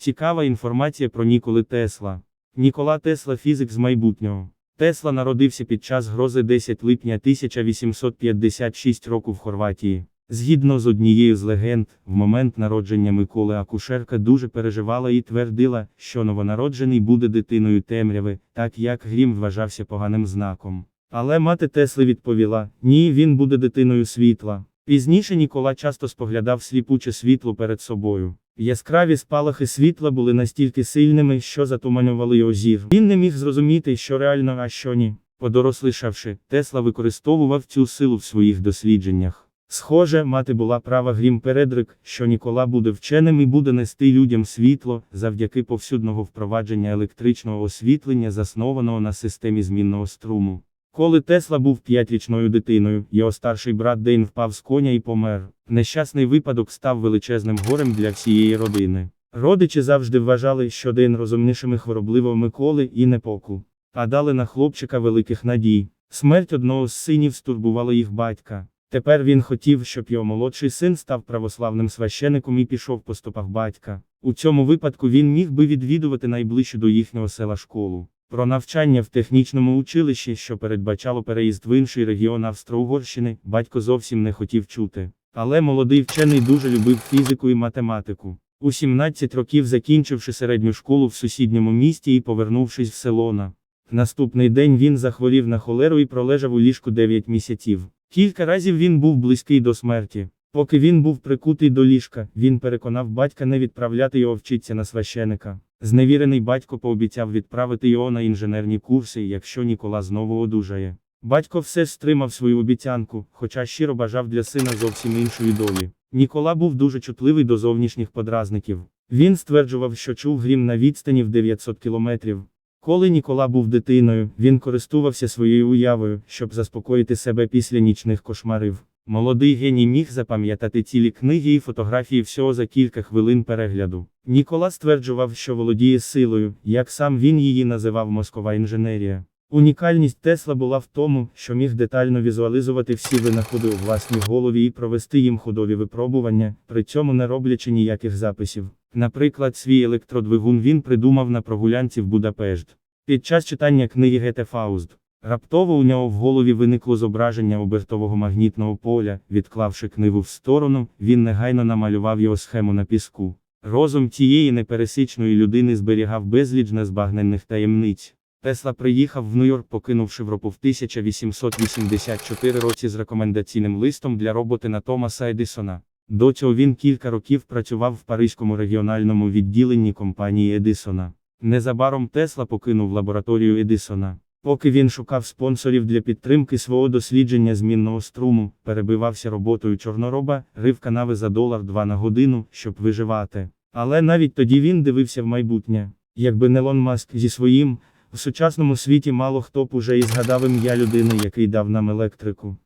Цікава інформація про Ніколи Тесла. Нікола Тесла фізик з майбутнього. Тесла народився під час грози 10 липня 1856 року в Хорватії. Згідно з однією з легенд, в момент народження Миколи акушерка дуже переживала і твердила, що новонароджений буде дитиною темряви, так як грім вважався поганим знаком. Але мати Тесли відповіла: ні, він буде дитиною світла. Пізніше Нікола часто споглядав сліпуче світло перед собою. Яскраві спалахи світла були настільки сильними, що затуманювали його зір. Він не міг зрозуміти, що реально, а що ні. Подорослішавши, Тесла використовував цю силу в своїх дослідженнях. Схоже, мати була права грім передрик, що Нікола буде вченим і буде нести людям світло, завдяки повсюдного впровадження електричного освітлення, заснованого на системі змінного струму. Коли Тесла був п'ятирічною дитиною, його старший брат Дейн впав з коня і помер. Нещасний випадок став величезним горем для всієї родини. Родичі завжди вважали, що Дейн розумнішими хворобливого Миколи і непоку. А дали на хлопчика великих надій. Смерть одного з синів стурбувала їх батька. Тепер він хотів, щоб його молодший син став православним священиком і пішов по стопах батька. У цьому випадку він міг би відвідувати найближчу до їхнього села школу. Про навчання в технічному училищі, що передбачало переїзд в інший регіон Австро-Угорщини, батько зовсім не хотів чути. Але молодий вчений дуже любив фізику і математику. У 17 років закінчивши середню школу в сусідньому місті і повернувшись в село на Наступний день він захворів на холеру і пролежав у ліжку 9 місяців. Кілька разів він був близький до смерті. Поки він був прикутий до ліжка, він переконав батька не відправляти його вчитися на священика. Зневірений батько пообіцяв відправити його на інженерні курси, якщо Нікола знову одужає. Батько все ж стримав свою обіцянку, хоча щиро бажав для сина зовсім іншої долі. Нікола був дуже чутливий до зовнішніх подразників. Він стверджував, що чув грім на відстані в 900 кілометрів. Коли Нікола був дитиною, він користувався своєю уявою, щоб заспокоїти себе після нічних кошмарів. Молодий геній міг запам'ятати цілі книги і фотографії всього за кілька хвилин перегляду. Нікола стверджував, що володіє силою, як сам він її називав мозкова інженерія. Унікальність Тесла була в тому, що міг детально візуалізувати всі винаходи у власній голові і провести їм ходові випробування, при цьому не роблячи ніяких записів. Наприклад, свій електродвигун він придумав на прогулянці в Будапешт. Під час читання книги Гете Фауст. Раптово у нього в голові виникло зображення обертового магнітного поля, відклавши книгу в сторону, він негайно намалював його схему на піску. Розум тієї непересічної людини зберігав безліч незбагненних таємниць. Тесла приїхав в Нью-Йорк, покинувши Європу в 1884 році з рекомендаційним листом для роботи на Томаса Едисона. До цього він кілька років працював в Паризькому регіональному відділенні компанії Едисона. Незабаром Тесла покинув лабораторію Едисона. Поки він шукав спонсорів для підтримки свого дослідження змінного струму, перебивався роботою чорнороба, рив канави за долар два на годину, щоб виживати. Але навіть тоді він дивився в майбутнє. Якби не Лон Маск зі своїм, в сучасному світі мало хто б уже і згадав ім'я людини, який дав нам електрику.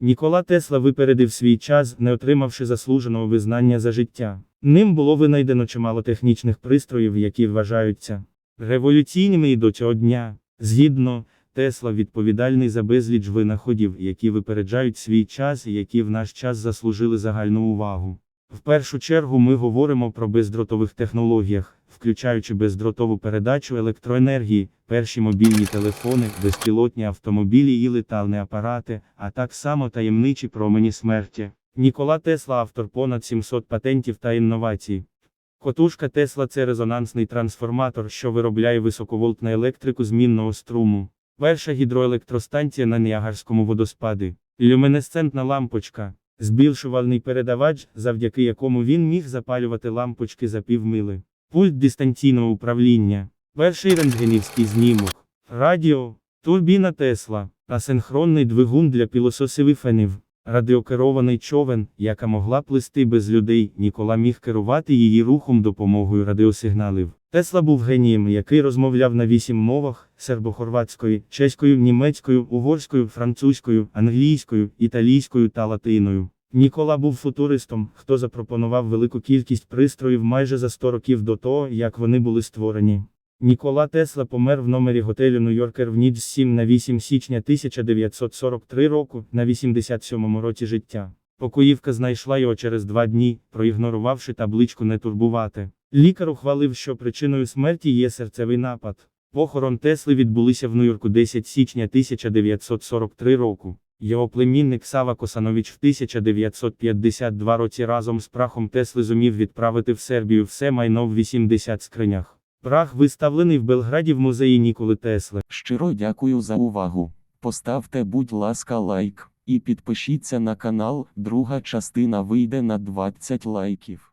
Нікола Тесла випередив свій час, не отримавши заслуженого визнання за життя. Ним було винайдено чимало технічних пристроїв, які вважаються революційними і до цього дня. Згідно, Тесла відповідальний за безліч винаходів, які випереджають свій час і які в наш час заслужили загальну увагу. В першу чергу ми говоримо про бездротових технологіях, включаючи бездротову передачу електроенергії, перші мобільні телефони, безпілотні автомобілі і летальні апарати, а так само таємничі промені смерті. Нікола Тесла автор понад 700 патентів та інновацій. Котушка Тесла це резонансний трансформатор, що виробляє високовольтну електрику змінного струму. Перша гідроелектростанція на Ніагарському водоспаді. Люмінесцентна лампочка. Збільшувальний передавач, завдяки якому він міг запалювати лампочки за півмили. Пульт дистанційного управління. Перший рентгенівський знімок. Радіо. Турбіна Тесла. Асинхронний двигун для пілососів і фенів. Радіокерований човен, яка могла плисти без людей, Нікола міг керувати її рухом допомогою радіосигналів. Тесла був генієм, який розмовляв на вісім мовах: сербо-хорватською, чеською, німецькою, угорською, французькою, англійською, італійською та латиною. Нікола був футуристом, хто запропонував велику кількість пристроїв майже за 100 років до того, як вони були створені. Нікола Тесла помер в номері готелю Нью-Йоркер в ніч з 7 на 8 січня 1943 року, на 87-му році життя. Покоївка знайшла його через два дні, проігнорувавши табличку не турбувати. Лікар ухвалив, що причиною смерті є серцевий напад. Похорон Тесли відбулися в Нью-Йорку 10 січня 1943 року. Його племінник Сава Косанович в 1952 році разом з прахом Тесли зумів відправити в Сербію все майно в 80 скринях. Прах виставлений в Белграді в музеї Ніколи Тесли. Щиро дякую за увагу. Поставте, будь ласка, лайк і підпишіться на канал. Друга частина вийде на 20 лайків.